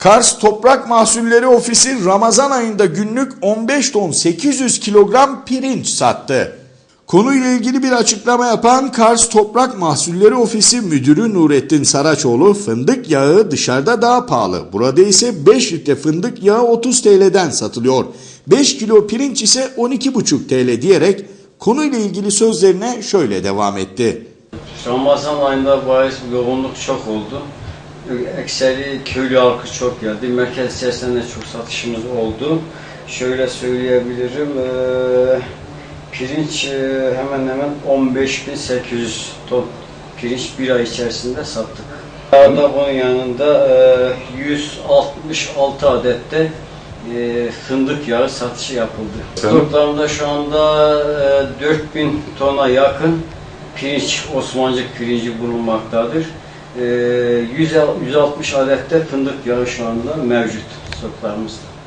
Kars Toprak Mahsulleri Ofisi Ramazan ayında günlük 15 ton 800 kilogram pirinç sattı. Konuyla ilgili bir açıklama yapan Kars Toprak Mahsulleri Ofisi Müdürü Nurettin Saraçoğlu fındık yağı dışarıda daha pahalı. Burada ise 5 litre fındık yağı 30 TL'den satılıyor. 5 kilo pirinç ise 12,5 TL diyerek konuyla ilgili sözlerine şöyle devam etti. Ramazan ayında bahis yoğunluk çok oldu. Ekseri köylü halkı çok geldi. Merkez içerisinde de çok satışımız oldu. Şöyle söyleyebilirim. eee, pirinç eee, hemen hemen 15.800 ton pirinç bir ay içerisinde sattık. Daha bunun yanında eee, 166 adette eee, fındık yağı satışı yapıldı. Stoklarımda şu anda eee, 4000 tona yakın pirinç, Osmancık pirinci bulunmaktadır. Ee, 100 160 adette fındık yağı şu anda mevcut stoklarımızda.